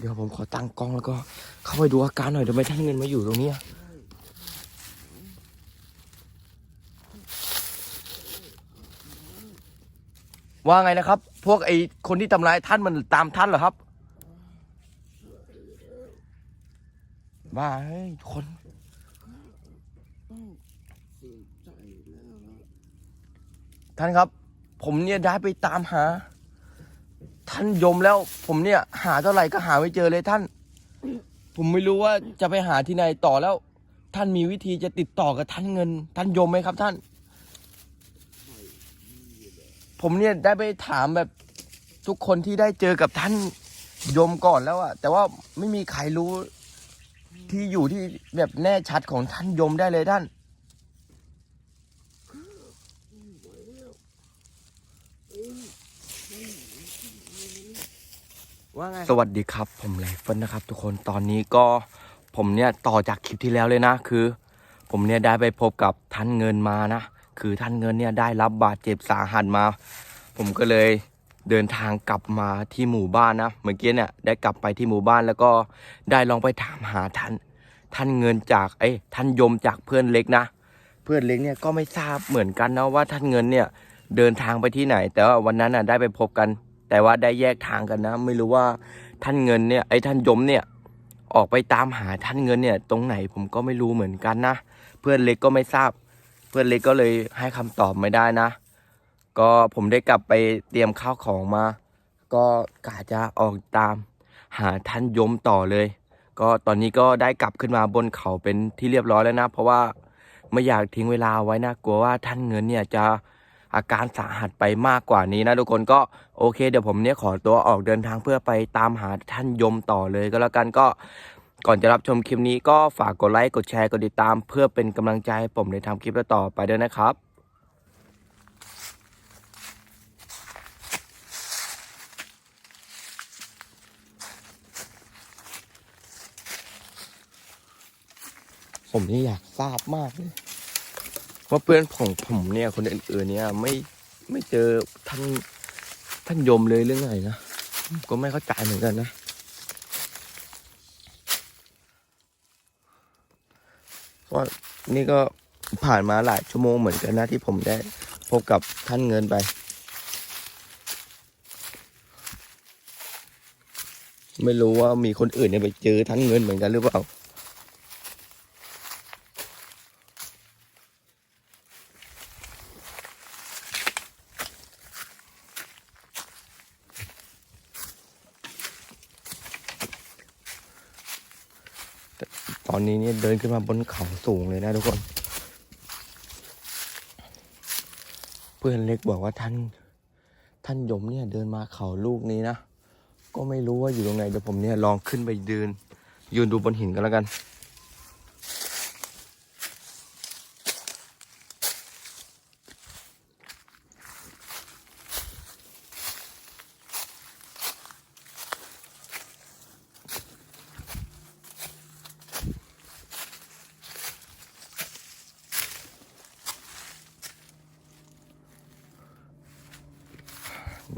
เดี๋ยวผมขอตั้งกล้องแล้วก็ เข้าไปดูอาการหน่อยทำไมท่านเงินมาอยู่ตรงนี้ว่าไงนะครับ พวกไอ้คนที่ทำร้ายท่านมันตามท่านเหรอครับบ้าเฮ้ยคนท่านครับ ผมเนี่ยได้ไปตามหา ท่านยมแล้ว ผมเนี่ย หาเท่าไหร่ก็หาไม่เจอเลยท่าน ผมไม่รู้ว่าจะไปหาที่ไหนต่อแล้ว ท่านมีวิธีจะติดต่อกับท่านเงิน ท่านยมไหมครับท่าน ผมเนี่ยได้ไปถามแบบทุกคนที่ได้เจอกับท่านยมก่อนแล้วอะแต่ว่าไม่มีใครรู้ที่อยู่ที่แบบแน่ชัดของท่านยมได้เลยท่าน ว่าไงสวัสดีครับ ผมไลฟ์เฟิลนะครับ ทุกคนตอนนี้ก็ผมเนี่ยต่อจากคลิปที่แล้วเลยนะคือ ผมเนี่ยได้ไปพบกับท่านเงินมานะคือท่านเงินเนี่ยได้รับบาดเจ็บสาหัสมา ผมก็เลยเดินทางกลับมาที่หมู่บ้านนะเมื่อกี้เนี่ยได้กลับไปที่หมู่บ้านแล้วก็ได้ลองไปถามหาท่าน ท่านเงินจากเอ้ท่านยมจากเพื่อนเล็กนะ เพื่อนเล็กเนี่ยก็ไม่ทราบเหมือนกันนะว่าท่านเงินเนี่ยเดินทางไปที่ไหน แต่ว่าวันนั้นน่ะได้ไปพบกัน แต่ว่าได้แยกทางกันนะ ไม่รู้ว่าท่านเงินเนี่ยไอ้ท่านยมเนี่ยออกไปตามหาท่านเงินเนี่ย ตรงไหนผมก็ไม่รู้เหมือนกันนะ เพื่อนเล็กก็ไม่ทราบ เพื่อนเล็กก็เลยให้คำตอบไม่ได้นะ ก็ผมได้กลับไปเตรียมข้าวของมา ก็กะจะออกตามหาท่านยมต่อเลย ก็ตอนนี้ก็ได้กลับขึ้นมาบนเขาเป็นที่เรียบร้อยแล้วนะ เพราะว่าไม่อยากทิ้งเวลาไว้นะกลัวว่าท่านเงินเนี่ยจะ อาการสาหัสไปมากกว่านี้นะทุกคนก็โอเค เดี๋ยวผมเนี่ยขอตัวออกเดินทางเพื่อไปตามหาท่านยมต่อเลยก็แล้วกันก็ก่อนจะรับชมคลิปนี้ก็ฝากกดไลค์กดแชร์กดติดตาม เพื่อเป็นกำลังใจให้ผมในทำคลิปต่อไปด้วยนะครับผมนี่อยากทราบมากเลย ว่าเพื่อนของผมเนี่ยคนอื่นๆเนี่ยไม่ไม่เจอท่านท่านยมเลยเรื่องไงนะก็ไม่เข้าใจเหมือนกันนะเพรานี่ก็ผ่านมาหลายชั่วโมงเหมือนกันนะที่ผมได้พบกับท่านเงินไป ไม่รู้ว่ามีคนอื่นเนี่ยไปเจอท่านเงินเหมือนกันหรือเปล่า เดินขึ้นมาบนเขาสูงเลยนะทุกคน เพื่อนเล็กบอกว่าท่าน ท่านยมเนี่ยเดินมาเขาลูกนี้นะ ก็ไม่รู้ว่าอยู่ตรงไหนเดี๋ยวผมเนี่ยลองขึ้นไปเดินยืนดูบนหินกันแล้วกัน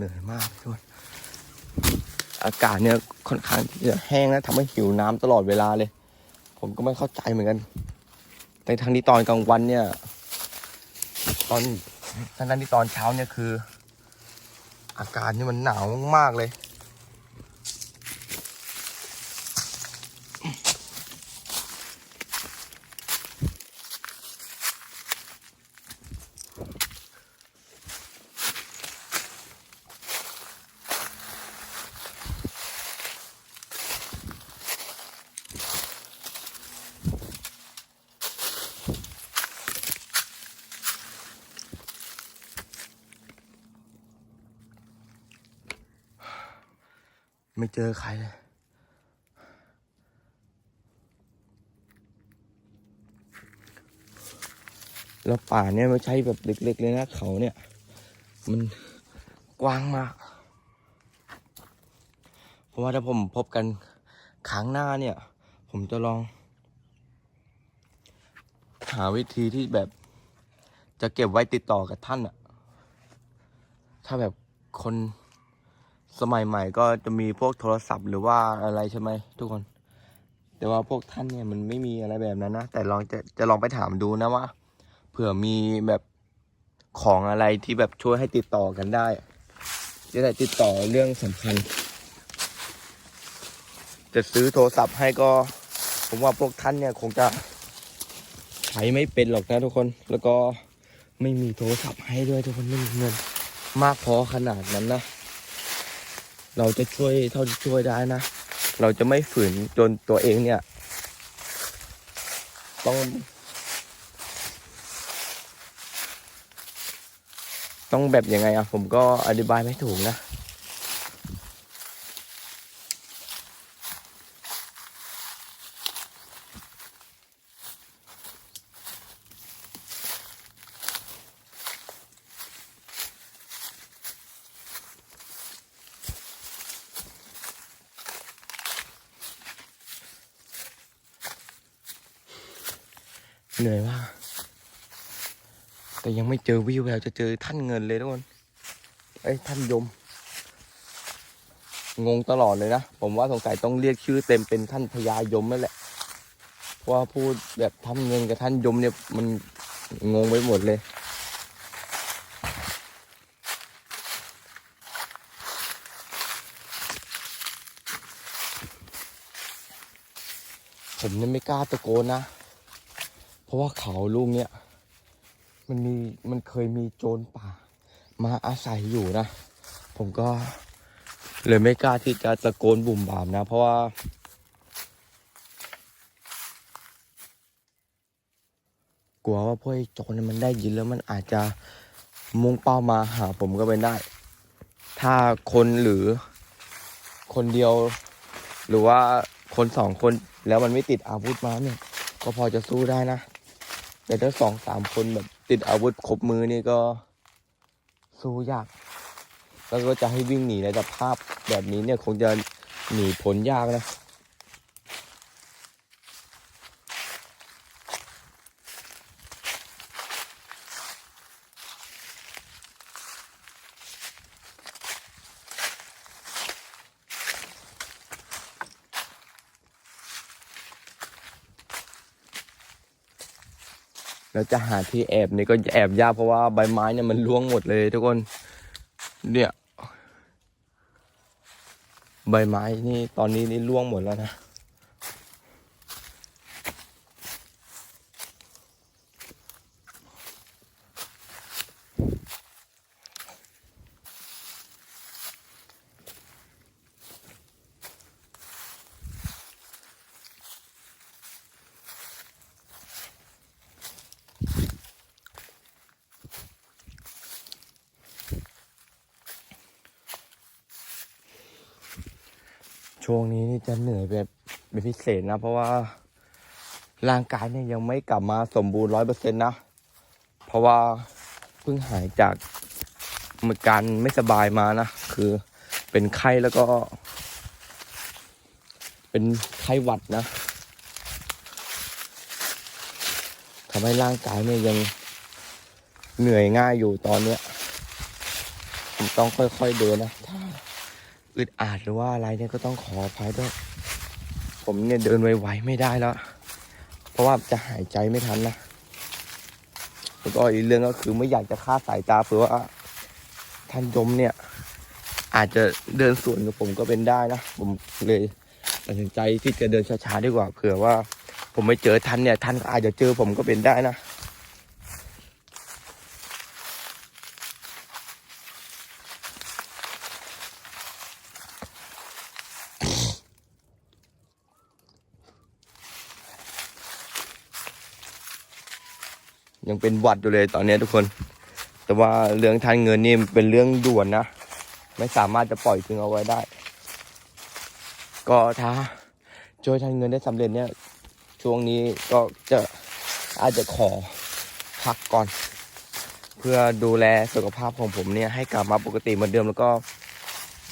เหนื่อยมากทุกคนอากาศเนี่ยค่อนข้างจะแห้งนะทำให้หิวน้ำตลอดเวลาเลย ผมก็ไม่เข้าใจเหมือนกัน แต่ทางนี้ตอนกลางวันเนี่ย ตอนทางนั้นที่ตอนเช้าเนี่ยคือ อากาศนี่มันหนาวมากเลย ไม่เจอใครเลยแล้วป่าเนี่ยไม่ใช่แบบเล็ก ๆ เลยนะเขาเนี่ย มันกว้างมากเพราะว่าถ้าผมพบกันครั้งหน้าเนี่ย ผมจะลอง หาวิธีที่แบบจะเก็บไว้ติดต่อกับท่านอะถ้าแบบคน สมัยใหม่ก็จะมีพวกโทรศัพท์หรือว่าอะไรใช่ไหมทุกคน แต่ว่าพวกท่านเนี่ยมันไม่มีอะไรแบบนั้นนะ แต่ลองจะจะลองไปถามดูนะว่า เผื่อมีแบบของอะไรที่แบบช่วยให้ติดต่อกันได้จะได้ติดต่อเรื่องสำคัญ จะซื้อโทรศัพท์ให้ก็ ผมว่าพวกท่านเนี่ยคงจะใช้ไม่เป็นหรอกนะทุกคน แล้วก็ไม่มีโทรศัพท์ให้ด้วยทุกคนไม่มีเงินมากพอขนาดนั้นนะ เราจะช่วยเท่าที่ช่วยได้นะ เราจะไม่ฝืนจนตัวเองเนี่ย ต้อง ต้องแบบยังไงอะผมก็อธิบายไม่ถูกนะ เหนื่อยมากแต่ยังไม่เจอวิวแววจะเจอท่านเงินเลยทุกคนเอ้ยท่านยม งงตลอดเลยนะ ผมว่าสงสัยต้องเรียกชื่อเต็มเป็นท่านพญายมนั่นแหละเพราะว่าพูดแบบท่านเงินกับท่านยมเนี่ยมันงงไปหมดเลยผมเนี่ยไม่กล้าตะโกนนะ ราะว่าเขาลูกเนี่ยมันมีมันเคยมีโจรป่า มาอาศัยอยู่นะ ผมก็เลยไม่กล้าที่จะตะโกนบุ่มบามนะ เพราะว่า กลัวว่าพวกไอ้โจรมันได้ยินแล้วมันอาจจะมุ่งเป้ามาหาผมก็เป็นได้ ถ้าคนหรือคนเดียว หรือว่าคนสองคนแล้วมันไม่ติดอาวุธมาเนี่ย ก็พอจะสู้ได้นะ แต่ถ้าสองสามคนแบบติดอาวุธครบมือนี่ก็สู้ยาก แล้วก็จะให้วิ่งหนีในสภาพแบบนี้เนี่ยคงจะหนีผลยากนะ แล้วจะหาที่แอบนี่ก็แอบยากเพราะว่าใบไม้เนี่ยมันร่วงหมดเลยทุกคน เนี่ย ใบไม้นี่ตอนนี้นี่ร่วงหมดแล้วนะ ช่วงนี้นี่จะเหนื่อยแบบเป็นพิเศษนะ เพราะว่าร่างกายเนี่ยยังไม่กลับมาสมบูรณ์ร้อยเปอร์เซ็นต์นะ เพราะว่าเพิ่งหายจากอาการไม่สบายมานะ คือเป็นไข้แล้วก็ เป็นไข้หวัดนะทำให้ร่างกายเนี่ยยังเหนื่อยง่ายอยู่ตอนเนี้ยผมต้องค่อยๆเดินนะถ้า อึดอัดหรือว่าอะไรเนี่ยก็ต้องขออภัยด้วย ผมเนี่ยเดินไวๆไม่ได้แล้ว เพราะว่าจะหายใจไม่ทันนะแล้วก็อีกเรื่องก็คือไม่อยากจะคาดสายตาเผื่อว่าท่านยมเนี่ย อาจจะเดินสวนกับผมก็เป็นได้นะ ผมเลยตัดสินใจที่จะเดินช้าๆดีกว่าเผื่อว่า ผมไม่เจอท่านเนี่ยท่านอาจจะเจอผมก็เป็นได้นะ ยังเป็นหวัดอยู่เลยตอนนี้ทุกคน แต่ว่าเรื่องทานเงินนี่เป็นเรื่องด่วนนะ ไม่สามารถจะปล่อยทิ้งเอาไว้ได้ ก็ถ้าช่วยทานเงินได้สำเร็จเนี่ย ช่วงนี้ก็จะอาจจะขอพักก่อน เพื่อดูแลสุขภาพของผมเนี่ยให้กลับมาปกติเหมือนเดิมแล้วก็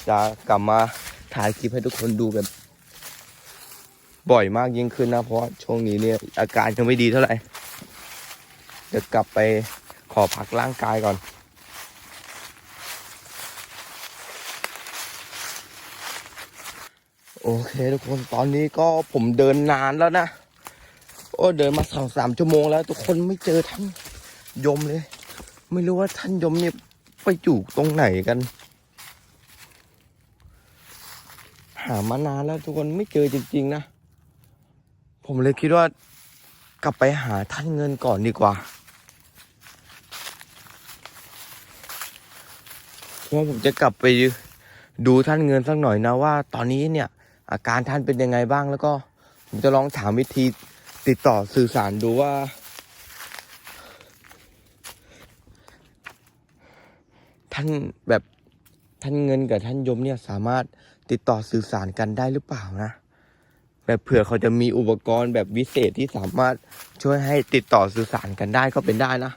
จะกลับมาถ่ายคลิปให้ทุกคนดูแบบบ่อยมากยิ่งขึ้นนะ เพราะช่วงนี้เนี่ยอาการยังไม่ดีเท่าไหร่ เดี๋ยวกลับไปขอพักร่างกายก่อน โอเคทุกคนตอนนี้ก็ผมเดินนานแล้วนะ โอ้เดินมาสองสามชั่วโมงแล้วทุกคนไม่เจอท่านยมเลย ไม่รู้ว่าท่านยมเนี่ยไปอยู่ตรงไหนกัน หามานานแล้วทุกคนไม่เจอจริงๆนะ ผมเลยคิดว่ากลับไปหาท่านเงินก่อนดีกว่าเพราะ ว่าผมจะกลับไปดูท่านเงินสักหน่อยนะว่า ตอนนี้เนี่ย อาการท่านเป็นยังไงบ้างแล้วก็ ผมจะลองถามวิธีติดต่อสื่อสารดูว่า ท่านแบบท่านเงินกับท่านยมเนี่ยสามารถติดต่อสื่อสารกันได้หรือเปล่านะแบบเผื่อเขาจะมีอุปกรณ์แบบวิเศษที่สามารถช่วยให้ติดต่อสื่อสารกันได้ก็เป็นได้นะ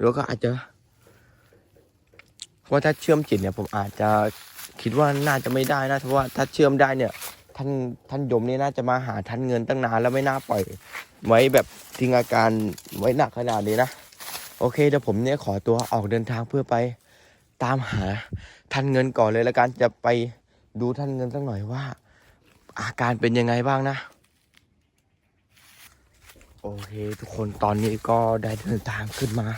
แล้วก็อาจจะ เพราะว่าถ้าเชื่อมจิตเนี่ยผมอาจจะคิดว่าน่าจะไม่ได้นะเพราะว่าถ้าเชื่อมได้เนี่ยท่านท่านยมนี่น่าจะมาหาท่านเงินตั้งนานแล้วไม่น่าปล่อย ไว้แบบทิ้งอาการไว้หนักขนาดนี้นะโอเคเดี๋ยวผมเนี่ยขอตัวออกเดินทางเพื่อไปตามหาท่านเงินก่อนเลยแล้วกันจะไปดูท่านเงินสักหน่อยว่า อาการเป็นยังไงบ้างนะโอเค ทุกคนตอนนี้ก็ได้เดินทางขึ้นมา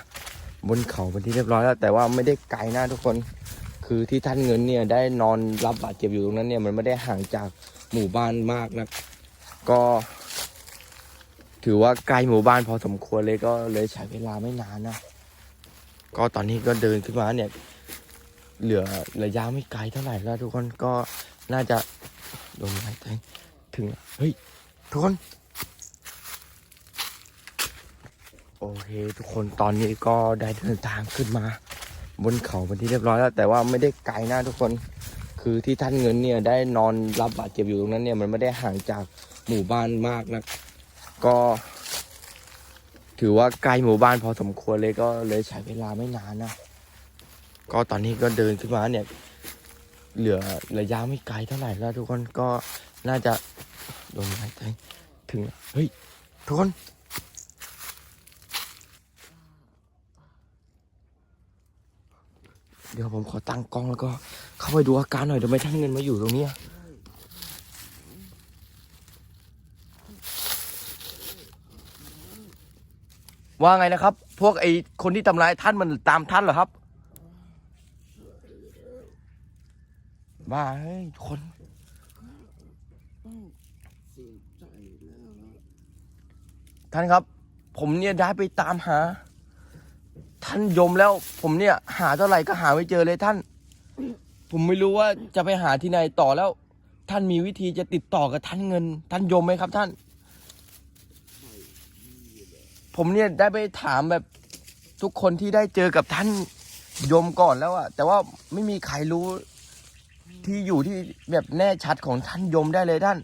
บนเขาเป็นที่เรียบร้อยแล้ว แต่ว่าไม่ได้ไกลนะทุกคน คือที่ท่านเงินเนี่ยได้นอนรับบาดเจ็บอยู่ตรงนั้นเนี่ยมันไม่ได้ห่างจากหมู่บ้านมากนะก็ ถือว่าใกล้หมู่บ้านพอสมควรเลยก็เลยใช้เวลาไม่นานนะก็ตอนนี้ก็เดินขึ้นมาเนี่ยเหลือระยะไม่ไกลเท่าไหร่แล้ว ทุกคนก็น่าจะลงมาถึงเฮ้ยทุกคน โอเคทุกคนตอนนี้ก็ได้เดินทางขึ้นมา บนเขาเป็นที่เรียบร้อยแล้ว แต่ว่าไม่ได้ไกลนะทุกคน คือที่ท่านเงินเนี่ยได้นอนรับบาดเจ็บอยู่ตรงนั้นเนี่ยมันไม่ได้ห่างจากหมู่บ้านมากนะก็ ถือว่าใกลหมู่บ้านพอสมควรเลยก็เลยใช้เวลาไม่นานนะก็ตอนนี้ก็เดินขึ้นมาเนี่ย เหลือระยะไม่ไกลเท่าไหร่แล้ว ทุกคนก็น่าจะลมหายใจถึงเฮ้ยทุกคน เดี๋ยวผมขอตั้งกล้องแล้วก็เข้าไปดูอาการหน่อยทำไม่ท่านเงินมาอยู่ตรงนี้ว่าไงนะครับ พวกไอ้คนที่ทำร้ายท่านมันตามท่านเหรอครับ บ้าเฮ้ยคนท่านครับ ผมเนี่ยได้ไปตามหา ท่านยมแล้ว ผมเนี่ย หาเท่าไหร่ก็หาไม่เจอเลยท่าน ผมไม่รู้ว่าจะไปหาที่ไหนต่อแล้ว ท่านมีวิธีจะติดต่อกับท่านเงิน ท่านยมไหมครับ ท่าน ผมเนี่ยได้ไปถามแบบทุกคนที่ได้เจอกับท่านยมก่อนแล้วอะแต่ว่าไม่มีใครรู้ที่อยู่ที่แบบแน่ชัดของท่านยมได้เลยท่าน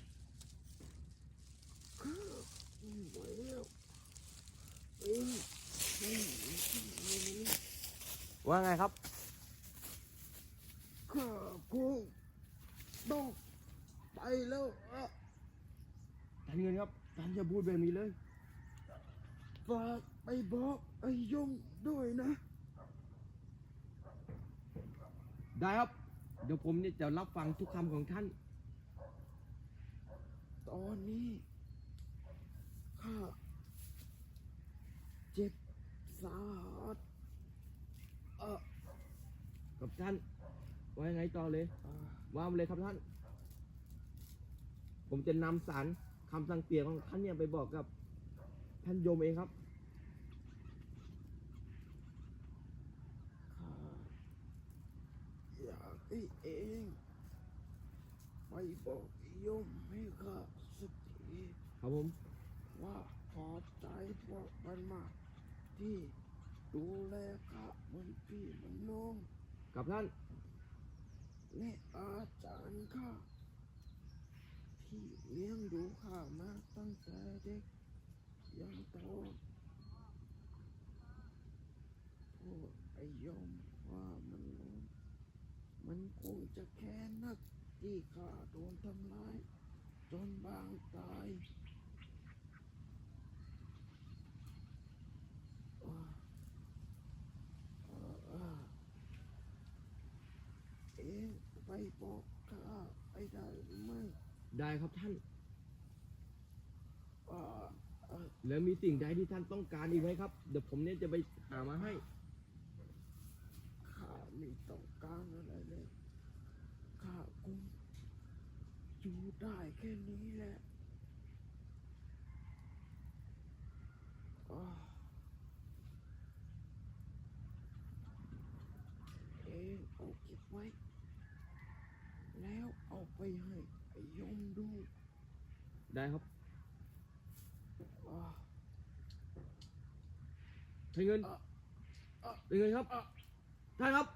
ว่าไงครับข้าคงต้องไปแล้วอะท่านเงินครับท่านจะพูดแบบนี้เลยฝากไปบอกไอ้ยงด้วยนะ ได้ครับ เดี๋ยวผมเนี่ยจะรับฟังทุกคำของท่าน ตอนนี้ข้าเจ็บสาหัสเอ่อ กับท่านว่ายังไงต่อเลยอ่าว่ามาเลยครับท่าน ผมจะนำสารคำสั่งเสียของท่านเนี่ยไปบอกกับท่านโยมเองครับ ข้าอยากให้เองไปบอกไอ้ยงให้ข้าสักทีครับผม ว่าขอบใจพวกมันมากที่ดูแลข้าเหมือนพี่เหมือนน้อง กับท่านและอาจารย์ข้าที่เลี้ยงดูข้ามาตั้งแต่เด็กยันโตพวกไอ้ยมว่ามันลงมันคงจะแค้นนักที่ข้าโดนทำร้าย จนบางตายอ่าอ่าอ่าเองไปบอกข้า ได้ครับท่านเอ่อเอ่อแล้วมีสิ่งใดที่ท่านต้องการอีกไหมครับ เดี๋ยวผมเนี่ยจะไปหามาให้ ข้าไม่ต้องการอะไรเลย ข้าคงอยู่ได้แค่นี้แหละอ้าวเองเอาเก็บไว้ แล้วเอาไปให้ ไปยมดูได้ครับอ้าวใช้เงินอะอะเงินครับท่านครับ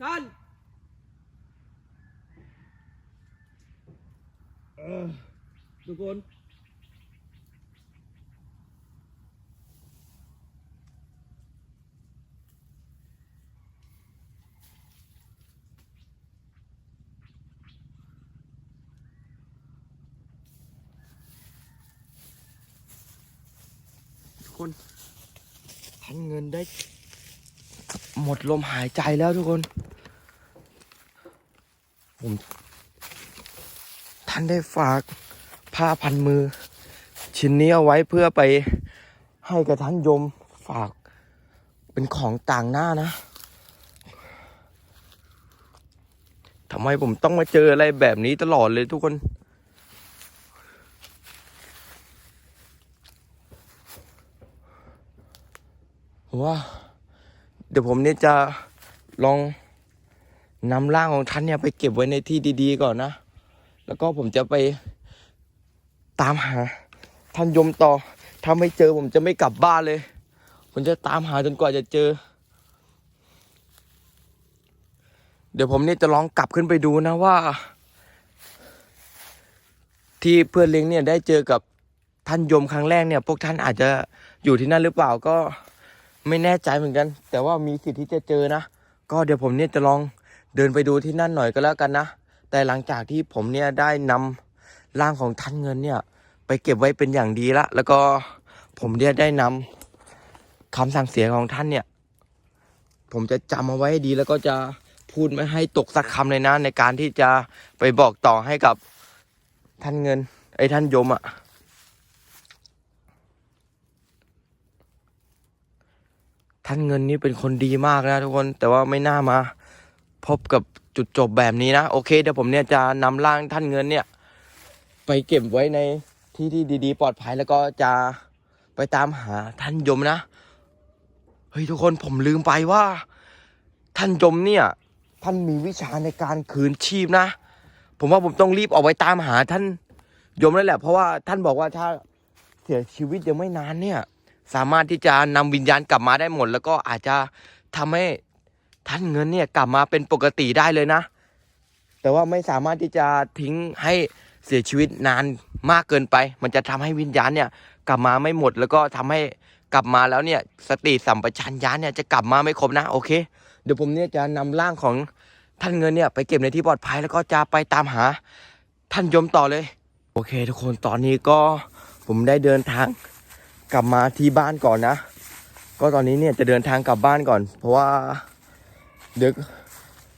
ท่านทุกคน คนท่านเงินได้ หมดลมหายใจแล้วทุกคน ผมท่านได้ฝากผ้าพันมือ ชิ้นนี้เอาไว้เพื่อไปให้กับท่านยมฝากเป็นของต่างหน้านะทำไมผมต้องมาเจออะไรแบบนี้ตลอดเลยทุกคน ว่า เดี๋ยวผมเนี่ยจะลองนำร่างของท่านเนี่ยไปเก็บไว้ในที่ดีๆก่อนนะ แล้วก็ผมจะไปตามหาท่านยมต่อ ถ้าไม่เจอผมจะไม่กลับบ้านเลย ผมจะตามหาจนกว่าจะเจอ เดี๋ยวผมเนี่ยจะลองกลับขึ้นไปดูนะว่า ที่เพื่อนเลี้ยงเนี่ยได้เจอกับท่านยมครั้งแรกเนี่ย พวกท่านอาจจะอยู่ที่นั่นหรือเปล่าก็ ไม่แน่ใจเหมือนกัน แต่ว่ามีสิทธิ์ที่จะเจอนะ ก็เดี๋ยวผมเนี่ยจะลองเดินไปดูที่นั่นหน่อยก็แล้วกันนะ แต่หลังจากที่ผมเนี่ยได้นำร่างของท่านเงินเนี่ย ไปเก็บไว้เป็นอย่างดีละ แล้วก็ผมเนี่ยได้นำคำสั่งเสียของท่านเนี่ย ผมจะจำเอาไว้ให้ดีแล้วก็จะพูดไม่ให้ตกสักคำเลยนะในการที่จะไปบอกต่อให้กับท่านเงิน ไอ้ท่านยมอะ่ะ ท่านเงินนี่เป็นคนดีมากนะทุกคนแต่ว่าไม่น่ามา พบกับจุดจบแบบนี้นะ โอเคเดี๋ยวผมเนี่ยจะนำร่างท่านเงินเนี่ย ไปเก็บไว้ในที่ที่ดีๆ ปลอดภัยแล้วก็จะไปตามหาท่านยมนะเฮ้ยทุกคนผมลืมไปว่า ท่านยมเนี่ย ท่านมีวิชาในการคืนชีพนะ ผมว่าผมต้องรีบออกไปตามหาท่านยมแล้วแหละ เพราะว่าท่านบอกว่าถ้าเสียชีวิตยังไม่นานเนี่ย สามารถที่จะนำวิญญาณกลับมาได้หมด แล้วก็อาจจะทำให้ท่านเงินเนี่ยกลับมาเป็นปกติได้เลยนะ แต่ว่าไม่สามารถที่จะทิ้งให้เสียชีวิตนานมากเกินไป มันจะทำให้วิญญาณเนี่ยกลับมาไม่หมด แล้วก็ทำให้กลับมาแล้วเนี่ยสติสัมปชัญญะเนี่ยจะกลับมาไม่ครบนะโอเค เดี๋ยวผมเนี่ยจะนำร่างของท่านเงินเนี่ยไปเก็บในที่ปลอดภัยแล้วก็จะไปตามหาท่านยมต่อเลย โอเค ทุกคนตอนนี้ก็ผมได้เดินทาง กลับมาที่บ้านก่อนนะ ก็ตอนนี้เนี่ยจะเดินทางกลับบ้านก่อน เพราะว่าเดี๋ยว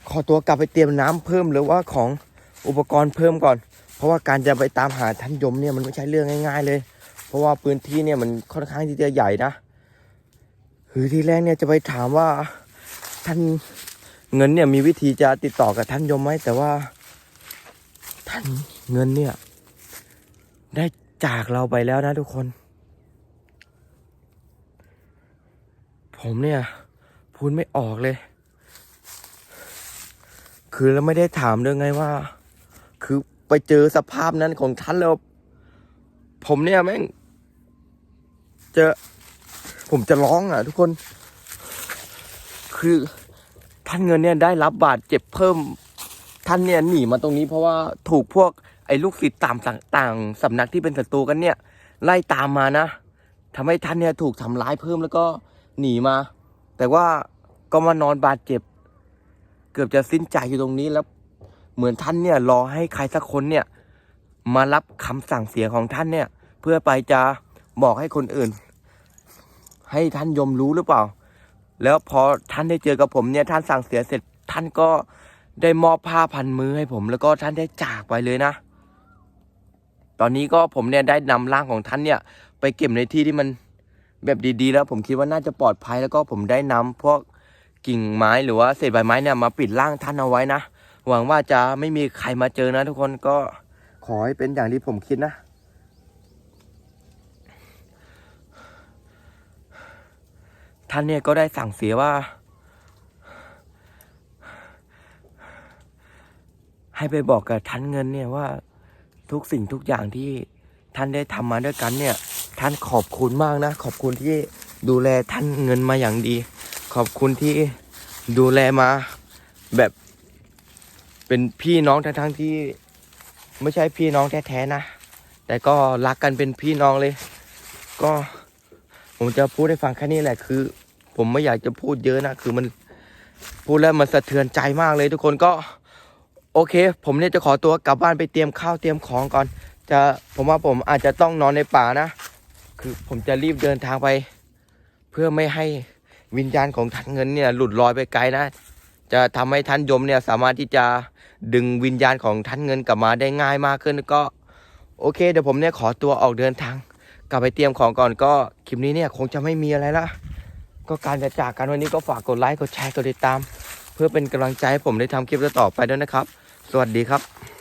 ขอตัวกลับไปเตรียมน้ำเพิ่มหรือว่าของอุปกรณ์เพิ่มก่อน เพราะว่าการจะไปตามหาท่านยมเนี่ยมันไม่ใช่เรื่องง่าย ๆ เลย เพราะว่าพื้นที่เนี่ยมันค่อนข้างที่จะใหญ่นะคือที่แรกเนี่ยจะไปถามว่าท่านเงินเนี่ยมีวิธีจะติดต่อกับท่านยมไหมแต่ว่า ท่านเงินเนี่ย ได้จากเราไปแล้วนะทุกคน ผมเนี่ย พูดไม่ออกเลย คือแล้วไม่ได้ถามด้วยไงว่า คือไปเจอสภาพนั้นของท่านแล้ว ผมเนี่ยแม่งเจอผมจะร้องอะ ทุกคน คือท่านเงินเนี่ยได้รับบาดเจ็บเพิ่ม ท่านเนี่ยหนีมาตรงนี้เพราะว่าถูกพวกไอ้ลูกศิษย์ตามต่างๆสำนักที่เป็นศัตรูกันเนี่ย ไล่ตามมานะทำให้ท่านเนี่ยถูกทำร้ายเพิ่มแล้วก็ หนีมา แต่ว่าก็มานอนบาดเจ็บ เกือบจะสิ้นใจอยู่ตรงนี้แล้วเหมือนท่านเนี่ยรอให้ใครสักคนเนี่ย มารับคำสั่งเสียของท่านเนี่ย เพื่อไปจะบอกให้คนอื่น ให้ท่านยมรู้หรือเปล่า แล้วพอท่านได้เจอกับผมเนี่ยท่านสั่งเสียเสร็จท่านก็ได้มอบผ้าพันมือให้ผม แล้วก็ท่านได้จากไปเลยนะ ตอนนี้ก็ผมเนี่ยได้นำร่างของท่านเนี่ย ไปเก็บในที่ที่มัน แบบดีๆ แล้วผมคิดว่าน่าจะปลอดภัยแล้วก็ผมได้นำพวกกิ่งไม้หรือว่าเศษใบไม้เนี่ยมาปิดร่างท่านเอาไว้นะ หวังว่าจะไม่มีใครมาเจอนะ ทุกคนก็ขอให้เป็นอย่างที่ผมคิดนะท่านเนี่ยก็ได้สั่งเสียว่า ให้ไปบอกกับท่านเงินเนี่ยว่าทุกสิ่งทุกอย่างที่ท่านได้ทำมาด้วยกันเนี่ย ท่านขอบคุณมากนะ ขอบคุณที่ดูแลท่านเงินมาอย่างดี ขอบคุณที่ดูแลมาแบบเป็นพี่น้องทั้งๆที่ไม่ใช่พี่น้องแท้ๆนะ แต่ก็รักกันเป็นพี่น้องเลย ก็ผมจะพูดให้ฟังแค่นี้แหละคือ ผมไม่อยากจะพูดเยอะนะคือมันพูดแล้วมันสะเทือนใจมากเลยทุกคนก็ โอเค ผมเนี่ยจะขอตัวกลับบ้านไปเตรียมข้าวเตรียมของก่อน จะผมว่าผมอาจจะต้องนอนในป่านะ คือผมจะรีบเดินทางไป เพื่อไม่ให้วิญญาณของท่านเงินเนี่ยหลุดลอยไปไกลนะ จะทำให้ท่านยมเนี่ยสามารถที่จะดึงวิญญาณของท่านเงินกลับมาได้ง่ายมากขึ้นก็ โอเคเดี๋ยวผมเนี่ยขอตัวออกเดินทาง กลับไปเตรียมของก่อนก็คลิปนี้เนี่ยคงจะไม่มีอะไรละก็การจะจากกันวันนี้ก็ฝากกดไลค์กดแชร์กดติดตาม เพื่อเป็นกำลังใจให้ผมได้ทำคลิปต่อไปด้วยนะครับ สวัสดีครับ